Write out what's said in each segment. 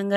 பண்ணுங்க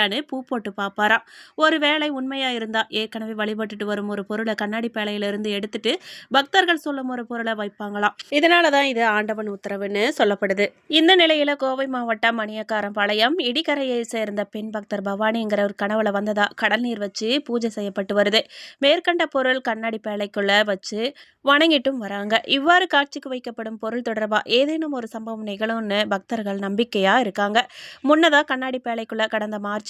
பொய்யான்னு பூ போட்டு பார்ப்பாராம் ஒரு வேலை உண்மையாக இருந்தால் ஏற்கனவே வழிபட்டுட்டு வரும் ஒரு பொருளை கண்ணாடி பேழையிலிருந்து எடுத்துட்டு பக்தர்கள் சொல்லும் ஒரு பொருளை வைப்பாங்களாம். இதனாலதான் இது ஆண்டவன் உத்தரவுன்னு சொல்லப்படுது. இந்த நிலையில் கோவை மாவட்டம் மணியக்காரம்பாளையம் இடிக்கரையை சேர்ந்த பெண் பக்தர் பவானிங்கிற ஒரு கனவுல வந்ததா கடல் நீர் வச்சு பூஜை செய்யப்பட்டு வருது. மேற்கண்ட பொருள் கண்ணாடி பேழைக்குள்ள வச்சு வணங்கிட்டும் வராங்க. இவ்வாறு காட்சிக்கு வைக்கப்படும் பொருள் தொடர்பாக ஏதேனும் ஒரு சம்பவம் நிகழும்னு பக்தர்கள் நம்பிக்கையாக இருக்காங்க. முன்னதாக கண்ணாடி பேழைக்குள்ள கடந்த மார்ச்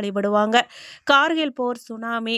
வழிபடுவாங்க. கார்கில் போர் சுனாமி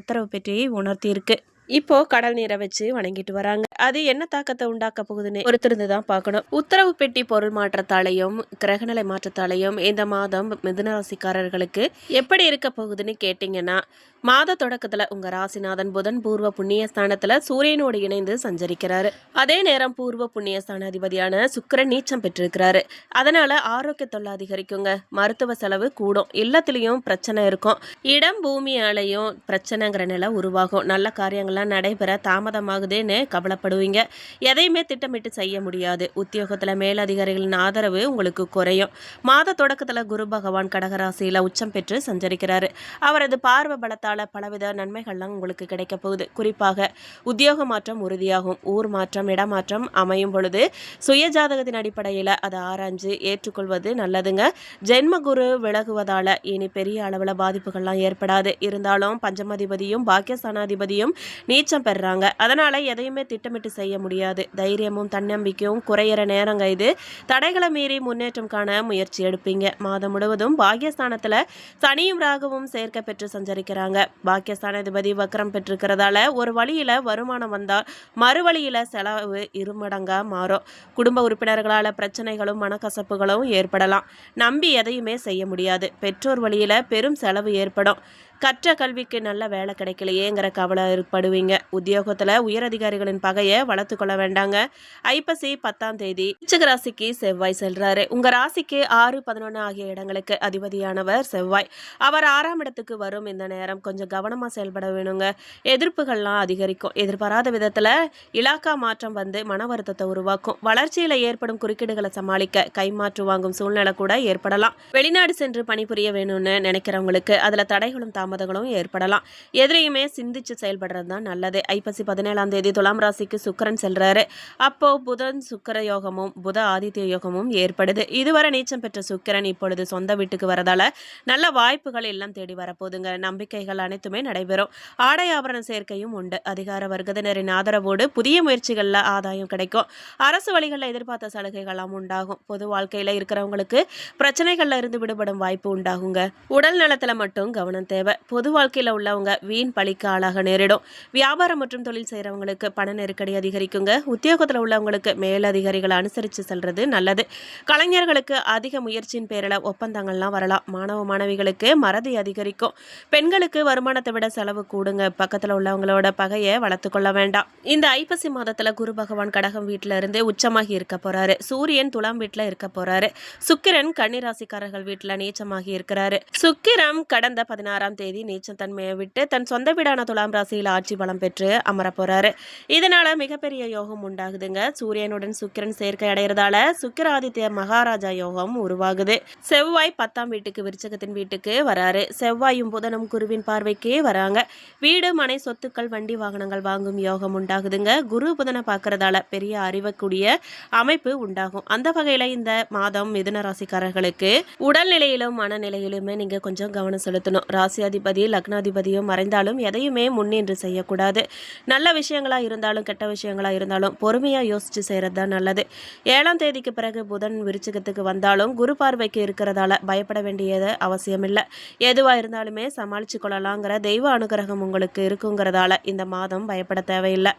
உத்தரவு பெற்றி உணர்த்தியிருக்கு. இப்போ கடல் நீரை வச்சு வணங்கிட்டு வராங்க. அது என்ன தாக்கத்தை உண்டாக்க போகுதுன்னு ஒருத்தருந்து தான் பார்க்கணும். உத்தரவு பெட்டி பொருள் மாற்றத்தாலையும் கிரகநிலை மாற்றத்தாலையும் இந்த மாதம் மிதுன ராசிக்காரர்களுக்கு எப்படி இருக்க போகுதுன்னு கேட்டிங்கன்னா மாத தொடக்கத்துல உங்க ராசிநாதன் புதன் பூர்வ புண்ணியஸ்தானத்துல சூரியனோடு இணைந்து சஞ்சரிக்கிறாரு. அதே நேரம் பூர்வ புண்ணிய ஸ்தானாதிபதியான சுக்கரன் நீச்சம் பெற்றிருக்கிறாரு. அதனால ஆரோக்கிய தொல்லை அதிகரிக்குங்க மருத்துவ செலவு கூடும். இல்லத்திலையும் பிரச்சனை இருக்கும். இடம் பூமியாலையும் பிரச்சனைங்கிற நிலை உருவாகும். நல்ல காரியங்கள்லாம் நடைபெற தாமதமாகுதுன்னு கவலைப்படுவீங்க. எதையுமே திட்டமிட்டு செய்ய முடியாது. உத்தியோகத்துல மேலதிகாரிகளின் ஆதரவு உங்களுக்கு குறையும். மாத தொடக்கத்துல குரு பகவான் கடகராசியில உச்சம் பெற்று சஞ்சரிக்கிறாரு. அவரது பார்வை பலத்தை பலத்தால பலவித நன்மைகள்லாம் உங்களுக்கு கிடைக்க போகுது. குறிப்பாக உத்தியோக மாற்றம் உறுதியாகும். ஊர் மாற்றம் இடமாற்றம் அமையும் பொழுது சுய ஜாதகத்தின் அடிப்படையில் அதை ஆராய்ஞ்சு ஏற்றுக்கொள்வது நல்லதுங்க. ஜென்ம குரு விலகுவதால இனி பெரிய அளவில் பாதிப்புகள்லாம் ஏற்படாது. இருந்தாலும் பஞ்சமாதிபதியும் பாக்கியஸ்தானாதிபதியும் நீச்சம் பெறுறாங்க. அதனால எதையுமே திட்டமிட்டு செய்ய முடியாது. தைரியமும் தன்னம்பிக்கையும் குறையிற நேரங்க இது. தடைகளை மீறி முன்னேற்றம் காண முயற்சி எடுப்பீங்க. மாதம் முழுவதும் பாக்கியஸ்தானத்தில் சனியும் ராகவும் சேர்க்க பெற்று சஞ்சரிக்கிறாங்க. பாக்கியஸ்தானாதிபதி வக்கரம் பெற்றிருக்கிறதால ஒரு வழியில வருமானம் வந்தால் மறு வழியில செலவு இருமடங்காக மாறும். குடும்ப உறுப்பினர்களால் பிரச்சனைகளும் மனக்கசப்புகளும் ஏற்படலாம். நம்பி எதையுமே செய்ய முடியாது. பெற்றோர் வழியில பெரும் செலவு ஏற்படும். கற்ற கல்விக்கு நல்ல வேலை கிடைக்கலையேங்கிற கவலை ஏற்படுவீங்க. உத்தியோகத்தில் உயரதிகாரிகளின் பகையை வளர்த்து கொள்ள வேண்டாங்க. ஐப்பசி பத்தாம் தேதி விருச்சிக ராசிக்கு செவ்வாய் செல்றாரு. உங்க ராசிக்கு ஆறு பதினொன்று ஆகிய இடங்களுக்கு அதிபதியானவர் செவ்வாய். அவர் ஆறாம் இடத்துக்கு வரும். இந்த நேரம் கொஞ்சம் கவனமாக செயல்பட வேணுங்க. எதிர்ப்புகள்லாம் அதிகரிக்கும். எதிர்பாராத விதத்தில் இலாக்கா மாற்றம் வந்து மன வருத்தத்தை உருவாக்கும். வளர்ச்சியில் ஏற்படும் குறுக்கீடுகளை சமாளிக்க கைமாற்று வாங்கும் சூழ்நிலை கூட ஏற்படலாம். வெளிநாடு சென்று பணிபுரிய வேணும்னு நினைக்கிறவங்களுக்கு அதில் தடைகளும் தாமதம் தாமதங்களும் ஏற்படலாம். எதிரையுமே சிந்திச்சு செயல்படுறது தான் நல்லது. ஐப்பசி பதினேழாம் தேதி துலாம் ராசிக்கு சுக்கிரன் செல்றாரு. அப்போ புதன் சுக்கிர யோகமும் புத ஆதித்ய யோகமும் ஏற்படுது. இதுவரை நீச்சம் பெற்ற சுக்கிரன் இப்பொழுது சொந்த வீட்டுக்கு வரதால நல்ல வாய்ப்புகள் எல்லாம் தேடி வரப்போதுங்க நம்பிக்கைகள் அனைத்துமே நடைபெறும். ஆடை ஆபரண சேர்க்கையும் உண்டு. அதிகார வர்க்கத்தினரின் ஆதரவோடு புதிய முயற்சிகளில் ஆதாயம் கிடைக்கும். அரசு வழிகளில் எதிர்பார்த்த சலுகைகளாம் உண்டாகும். பொது வாழ்க்கையில் இருக்கிறவங்களுக்கு பிரச்சனைகள்ல இருந்து விடுபடும் வாய்ப்பு உண்டாகுங்க. உடல் நலத்துல மட்டும் கவனம் தேவை. பொது வாழ்க்கையில் உள்ளவங்க வீண் பழிக்கு ஆளாக நேரிடும். வியாபாரம் மற்றும் தொழில் செய்கிறவங்களுக்கு பண நெருக்கடி அதிகரிக்குங்க. உத்தியோகத்தில் உள்ளவங்களுக்கு மேலதிகாரிகளை அனுசரித்து செல்வது நல்லது. கலைஞர்களுக்கு அதிக முயற்சியின் பேரில் ஒப்பந்தங்கள்லாம் வரலாம். மாணவ மாணவிகளுக்கு மறதி அதிகரிக்கும். பெண்களுக்கு வருமானத்தை விட செலவு கூடுங்க. பக்கத்தில் உள்ளவங்களோட பகையை வளர்த்து கொள்ள வேண்டாம். இந்த ஐப்பசி மாதத்தில் குரு பகவான் கடகம் வீட்டில் இருந்து உச்சமாகி இருக்க போறாரு. சூரியன் துலாம் வீட்டில் இருக்க போறாரு. சுக்கிரன் கன்னிராசிக்காரர்கள் வீட்டில் நீச்சமாகி இருக்கிறாரு. சுக்கிரம் கடந்த பதினாறாம் தேதி தேதி நீச்சத்தன்மையை விட்டு தன் சொந்த வீடான துலாம் ராசியில் ஆட்சி பலம் பெற்று அமர போறாரு. இதனால மிகப்பெரிய யோகம் உண்டாகுதுங்க. சூரியனுடன் சுக்கிரன் சேர்க்கை அடைகிறதால சுக்கிராதித்ய மகாராஜா யோகம் உருவாகுது. செவ்வாய் பத்தாம் வீட்டுக்கு விருச்சகத்தின் வீட்டுக்கு வராரு. செவ்வாயும் புதனும் குருவின் பார்வைக்கு வராங்க. வீடு மனை சொத்துக்கள் வண்டி வாகனங்கள் வாங்கும் யோகம் உண்டாகுதுங்க. குரு புதனை பார்க்கறதால பெரிய அறிவக்கூடிய அமைப்பு உண்டாகும். அந்த வகையில இந்த மாதம் மிதுன ராசிக்காரர்களுக்கு உடல்நிலையிலும் மனநிலையிலுமே நீங்க கொஞ்சம் கவனம் செலுத்தணும். ராசியாதிபதி லக்னாதிபதியும் மறைந்தாலும் எதையுமே முன்னின்று செய்யக்கூடாது. நல்ல விஷயங்களா இருந்தாலும் கெட்ட விஷயங்களா இருந்தாலும் பொறுமையா யோசிச்சு செய்யறது தான் நல்லது. ஏழாம் தேதிக்கு பிறகு புதன் விருச்சிகத்துக்கு வந்தாலும் குரு பார்வைக்கு இருக்கிறதால பயப்பட வேண்டியது அவசியமில்லை. எதுவா இருந்தாலுமே சமாளிச்சு கொள்ளலாங்கிற தெய்வ அனுகிரகம் உங்களுக்கு இருக்குங்கிறதால இந்த மாதம் பயப்பட தேவையில்லை.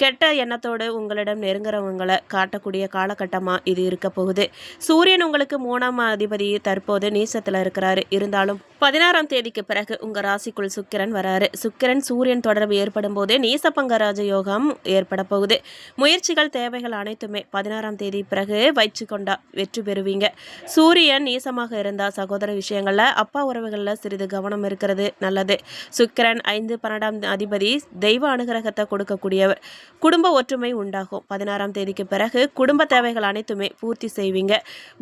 கெட்ட எண்ணத்தோடு உங்களிடம் நெருங்குறவங்களை காட்டக்கூடிய காலகட்டமாக இது இருக்க போகுது. சூரியன் உங்களுக்கு மூணாம் அதிபதி தற்போது நீசத்தில் இருக்கிறாரு. இருந்தாலும் பதினாறாம் தேதிக்கு பிறகு உங்கள் ராசிக்குள் சுக்கிரன் வராரு. சுக்கிரன் சூரியன் தொடர்பு ஏற்படும் போது நீசபங்கராஜ யோகம் ஏற்பட போகுது. முயற்சிகள் தேவைகள் அனைத்துமே பதினாறாம் தேதி பிறகு வச்சு கொண்டா வெற்றி பெறுவீங்க. சூரியன் நீசமாக இருந்தால் சகோதர விஷயங்களில் அப்பா உறவுகளில் சிறிது கவனம் இருக்கிறது நல்லது. சுக்கிரன் ஐந்து பன்னெண்டாம் அதிபதி தெய்வ அனுகிரகத்தை கொடுக்கக்கூடியவர். குடும்ப ஒற்றுமை உண்டாகும். பதினாறாம் தேதிக்கு பிறகு குடும்ப தேவைகள் அனைத்துமே பூர்த்தி செய்வீங்க.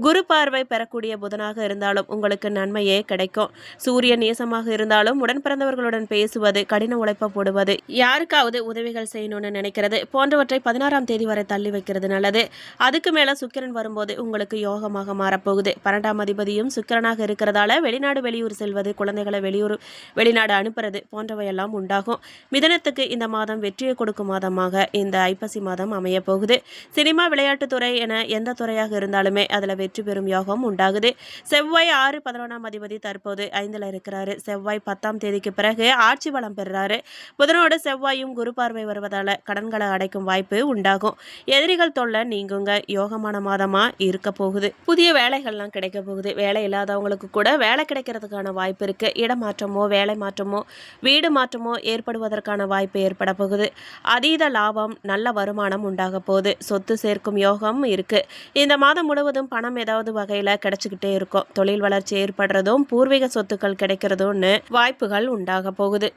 குரு பார்வை பெறக்கூடிய புதனாக இருந்தாலும் உங்களுக்கு நன்மையே கிடைக்கும். சூரியன் நேசமாக இருந்தாலும் உடன் பிறந்தவர்களுடன் பேசுவது கடின உழைப்பை போடுவது யாருக்காவது உதவிகள் செய்யணும்னு நினைக்கிறது போன்றவற்றை பதினாறாம் தேதி வரை தள்ளி வைக்கிறது நல்லது. அதுக்கு மேல சுக்கிரன் வரும்போது உங்களுக்கு யோகமாக மாறப்போகுது. பன்னெண்டாம் அதிபதியும் சுக்கிரனாக இருக்கிறதால வெளிநாடு வெளியூர் செல்வது குழந்தைகளை வெளியூர் வெளிநாடு அனுப்புறது போன்றவையெல்லாம் உண்டாகும். மிதனத்துக்கு இந்த மாதம் வெற்றியை கொடுக்கும் மாதமாக இந்த ஐப்பசி மாதம் அமைய போகுது சினிமா விளையாட்டுத்துறை என எந்த துறையாக இருந்தாலுமே அதில் வெற்றி பெறும் யோகம் உண்டாகுது. செவ்வாய் ஆறு பதினொன்றாம் அதிபதி தற்போது ஐந்தில் இருக்கிறாரு. செவ்வாய் பத்தாம் தேதிக்கு பிறகு ஆட்சி பலம் பெறுறாரு புதனோடு செவ்வாயும் குரு பார்வை வருவதால் கடன்களை அடைக்கும் வாய்ப்பு உண்டாகும். எதிரிகள் தொல்லை நீங்குங்க. யோகமான மாதமா இருக்க போகுது. புதிய வேலைகள்லாம் கிடைக்க போகுது. வேலை இல்லாதவங்களுக்கு கூட வேலை கிடைக்கிறதுக்கான வாய்ப்பு இருக்கு. இடமாற்றமோ வேலை மாற்றமோ வீடு மாற்றமோ ஏற்படுவதற்கான வாய்ப்பு ஏற்பட போகுது. அதீத லாபம் நல்ல வருமானம் உண்டாக போகுது. சொத்து சேர்க்கும் யோகம் இருக்கு. இந்த மாதம் முழுவதும் பணம் ஏதாவது வகையில் கிடைச்சிக்கிட்டே இருக்கும். தொழில் வளர்ச்சி ஏற்படுறதும் பூர்வீக சொத்துக்கள் கிடைக்கிறதும்னு வாய்ப்புகள் உண்டாக போகுது.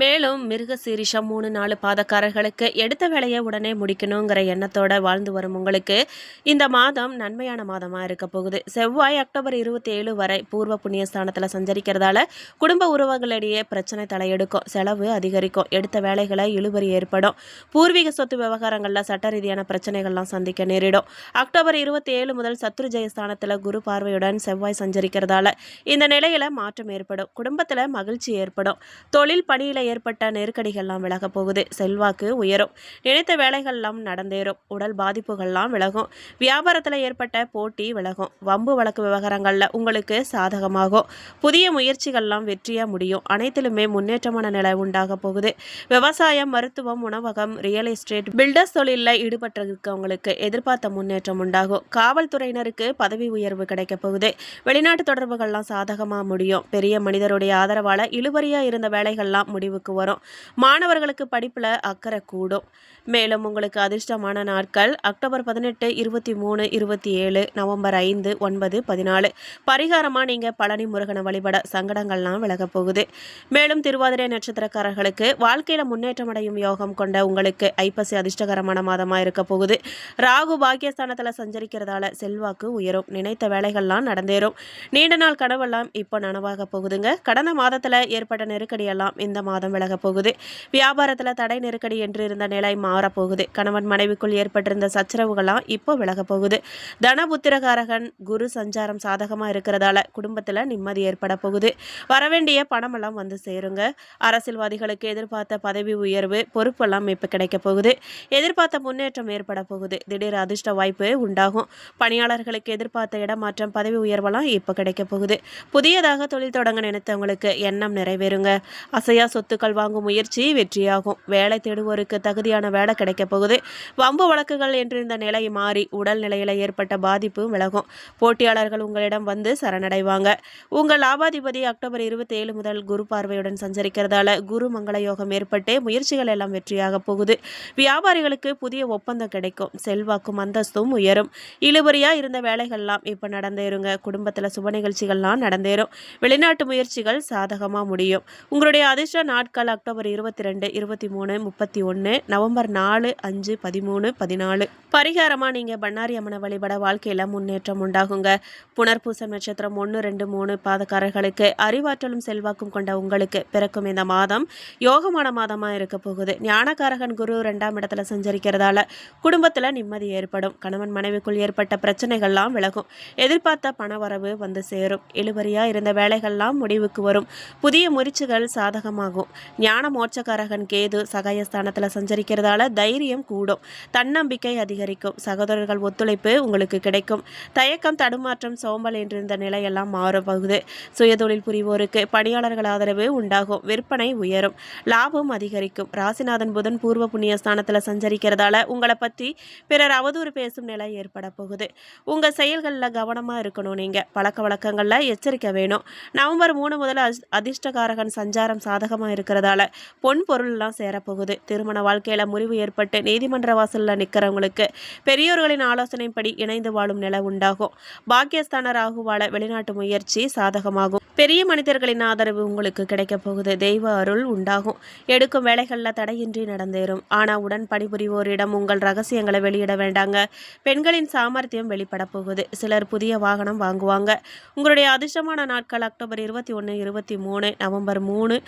மேலும் மிருக சீரிஷம் மூணு நாலு பாதக்காரர்களுக்கு எடுத்த வேலையை உடனே முடிக்கணுங்கிற எண்ணத்தோட வாழ்ந்து வரும் உங்களுக்கு. இந்த மாதம் நன்மையான மாதமாக இருக்க போகுது. செவ்வாய் அக்டோபர் இருபத்தி ஏழு வரை பூர்வ புண்ணிய ஸ்தானத்தில் சஞ்சரிக்கிறதால குடும்ப உறவுகளிடையே பிரச்சனை தலையெடுக்கும் செலவு அதிகரிக்கும் எடுத்த வேலைகளை இழுபறி ஏற்படும். பூர்வீக சொத்து விவகாரங்களில் சட்ட ரீதியான பிரச்சனைகள்லாம் சந்திக்க நேரிடும். அக்டோபர் இருபத்தி ஏழு முதல் சத்ரு ஜெயஸ்தானத்தில் குரு பார்வையுடன் செவ்வாய் சஞ்சரிக்கிறதால இந்த நிலையில் மாற்றம் ஏற்படும். குடும்பத்தில் மகிழ்ச்சி ஏற்படும். தொழில் பணியில் ஏற்பட்ட நெருக்கடிகள்லாம் விலக போகுது. செல்வாக்கு உயரும். நினைத்த வேலைகள்லாம் நடந்தேறும். உடல் பாதிப்புகள்லாம் விலகும். வியாபாரத்தில் ஏற்பட்ட போட்டி விலகும். வம்பு வழக்கு விவகாரங்களில் உங்களுக்கு சாதகமாகும். புதிய முயற்சிகள்லாம் வெற்றியாக முடியும். அனைத்திலுமே முன்னேற்றமான நிலை உண்டாக போகுது. விவசாயம் மருத்துவம் உணவகம் ரியல் எஸ்டேட் பில்டர்ஸ் தொழிலில் ஈடுபட்டிருக்கவங்களுக்கு எதிர்பார்த்த முன்னேற்றம் உண்டாகும். காவல்துறையினருக்கு பதவி உயர்வு கிடைக்க போகுது. வெளிநாட்டு தொடர்புகள்லாம் சாதகமாக முடியும். பெரிய மனிதருடைய ஆதரவால் இழுபறியாக இருந்த வேலைகள்லாம் முடிவு முடிவுக்கு வரும். மாணவர்களுக்கு படிப்பில் அக்கறை கூடும். மேலும் உங்களுக்கு அதிர்ஷ்டமான நாட்கள் அக்டோபர் பதினெட்டு இருபத்தி மூணு இருபத்தி ஏழு நவம்பர் ஐந்து ஒன்பது பதினாலு. பரிகாரமாக நீங்கள் பழனி முருகனை வழிபட சங்கடங்கள்லாம் விலகப் போகுது. மேலும் திருவாதிரை நட்சத்திரக்காரர்களுக்கு வாழ்க்கையில் முன்னேற்றம் அடையும் யோகம் கொண்ட உங்களுக்கு ஐப்பசி அதிர்ஷ்டகரமான மாதமாக இருக்க போகுது. ராகு பாக்கியஸ்தானத்தில் சஞ்சரிக்கிறதால செல்வாக்கு உயரும். நினைத்த வேலைகள்லாம் நடந்தேறும். நீண்ட நாள் கனவெல்லாம் இப்போ நனவாக போகுதுங்க. கடந்த மாதத்தில் ஏற்பட்ட நெருக்கடியெல்லாம் இந்த மாதம் விலகப் போகுது. வியாபாரத்தில் தடை நெருக்கடி என்று இருந்த நிலை மாறப்போகுது. கணவன் மனைவிக்குள் ஏற்பட்டிருந்த சச்சரவுகள்லாம் இப்போ விலகப் போகுது. தனபுத்திரகாரகன் குரு சஞ்சாரம் சாதகமாக இருக்கிறதால குடும்பத்தில் நிம்மதி ஏற்பட போகுது. வரவேண்டிய பணமெல்லாம் வந்து சேருங்க. அரசியல்வாதிகளுக்கு எதிர்பார்த்த பதவி உயர்வு பொறுப்பெல்லாம் இப்போ கிடைக்க போகுது. எதிர்பார்த்த முன்னேற்றம் ஏற்பட போகுது. திடீர் அதிர்ஷ்ட வாய்ப்பு உண்டாகும். பணியாளர்களுக்கு எதிர்பார்த்த இடமாற்றம் பதவி உயர்வெல்லாம் இப்போ கிடைக்க போகுது. புதியதாக தொழில் தொடங்க நினைத்தவங்களுக்கு எண்ணம் நிறைவேறுங்க. அசையா சொத்துக்கள் வாங்கும் முயற்சி வெற்றியாகும். வேலை தேடுவோருக்கு தகுதியான வேலை கிடைக்கப் போகுது. வம்பு வழக்குகள் என்றிருந்த நிலை மாறி உடல் நிலையில் ஏற்பட்ட பாதிப்பும் விலகும். போட்டியாளர்கள் உங்களிடம் வந்து சரணடைவாங்க. உங்கள் லாபாதிபதி அக்டோபர் இருபத்தி ஏழு முதல் குரு பார்வையுடன் சஞ்சரிக்கிறதால குரு மங்கள யோகம் ஏற்பட்டு முயற்சிகள் எல்லாம் வெற்றியாக போகுது. வியாபாரிகளுக்கு புதிய ஒப்பந்தம் கிடைக்கும். செல்வாக்கும் அந்தஸ்தும் உயரும். இழுபறியா இருந்த வேலைகள்லாம் இப்போ நடந்தேறுங்க. குடும்பத்தில் சுப நிகழ்ச்சிகள்லாம் நடந்தேறும். வெளிநாட்டு முயற்சிகள் சாதகமாக முடியும். உங்களுடைய அதிர்ஷ்ட நாட்கள் அக்டோபர் இருபத்தி ரெண்டு இருபத்தி மூணு முப்பத்தி ஒன்று நவம்பர் நாலு அஞ்சு பதிமூணு பதினாலு. பரிகாரமாக நீங்கள் பண்ணாரி அம்மனை வழிபட வாழ்க்கையில் முன்னேற்றம் உண்டாகுங்க. புனர்பூசம் நட்சத்திரம் ஒன்று ரெண்டு மூணு பாதக்காரர்களுக்கு அறிவாற்றலும் செல்வாக்கும் கொண்ட உங்களுக்கு பிறக்கும் இந்த மாதம் யோகமான மாதமாக இருக்க போகுது. ஞானகாரகன் குரு ரெண்டாம் இடத்துல சஞ்சரிக்கிறதால குடும்பத்தில் நிம்மதி ஏற்படும். கணவன் மனைவிக்குள் ஏற்பட்ட பிரச்சனைகள்லாம் விலகும். எதிர்பார்த்த பணவரவு வந்து சேரும். இழுபறியாக இருந்த வேலைகள்லாம் முடிவுக்கு வரும். புதிய முயற்சிகள் சாதகமாகும். ஞான மோட்சக்காரகன் கேது சகாயஸ்தானத்தில் சஞ்சரிக்கிறதால தைரியம் கூடும். தன்னம்பிக்கை அதிகரிக்கும். சகோதரர்கள் ஒத்துழைப்பு உங்களுக்கு கிடைக்கும். தயக்கம் தடுமாற்றம் சோம்பல் என்றிருந்த நிலையெல்லாம் மாறப்போகுது சுயதொழில் புரிவோருக்கு பணியாளர்கள் ஆதரவு உண்டாகும். விற்பனை உயரும். லாபம் அதிகரிக்கும். ராசிநாதன் புதன் பூர்வ புண்ணிய ஸ்தானத்தில் சஞ்சரிக்கிறதால உங்களை பற்றி பிறர் அவதூறு பேசும் நிலை ஏற்பட போகுது. உங்கள் செயல்களில் கவனமாக இருக்கணும் நீங்கள் பழக்க வழக்கங்களில் எச்சரிக்கை வேணும். நவம்பர் மூணு முதல் அஸ்- அதிர்ஷ்டகாரகன் சஞ்சாரம் சாதகமாக இருக்கிறதால பொன் பொருள்லாம் சேரப்போகுது. திருமண வாழ்க்கையில் முறிவு ஏற்பட்டு நீதிமன்ற வாசலில் நிற்கிறவங்களுக்கு பெரியோர்களின் ஆலோசனைப்படி இணைந்து வாழும் நிலை உண்டாகும். பாக்கியஸ்தான ராகுவால வெளிநாட்டு முயற்சி சாதகமாகும். பெரிய மனிதர்களின் ஆதரவு உங்களுக்கு கிடைக்க போகுது. தெய்வ அருள் உண்டாகும். எடுக்கும் வேலைகளில் தடையின்றி நடந்தேறும். ஆனால் உடன் பணிபுரிவோரிடம் உங்கள் ரகசியங்களை வெளியிட வேண்டாங்க. பெண்களின் சாமர்த்தியம் வெளிப்பட போகுது. சிலர் புதிய வாகனம் வாங்குவாங்க. உங்களுடைய அதிர்ஷ்டமான நாட்கள் அக்டோபர் இருபத்தி ஒன்று இருபத்தி மூணு நவம்பர் மூணு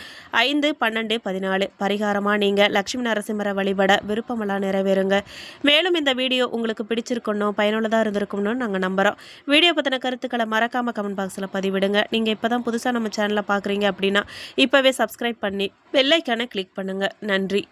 ஐந்து பன்னெண்டு பதினாலு. பரிகாரமாக நீங்கள் லட்சுமி நரசிம்மரை வழிபட விருப்பமெல்லாம் நிறைவேறுங்க. மேலும் இந்த வீடியோ உங்களுக்கு பிடிச்சிருக்கணும் பயனுள்ளதாக இருந்திருக்கும்னு நாங்கள் நம்புகிறோம் வீடியோ பற்றின கருத்துக்களை மறக்காமல் கமெண்ட் பாக்ஸில் பதிவிடுங்க. நீங்கள் இப்போ தான் புதுசாக நம்ம சேனலை பார்க்குறீங்க அப்படின்னா இப்போவே சப்ஸ்கிரைப் பண்ணி பெல்லைக்கான கிளிக் பண்ணுங்கள் நன்றி.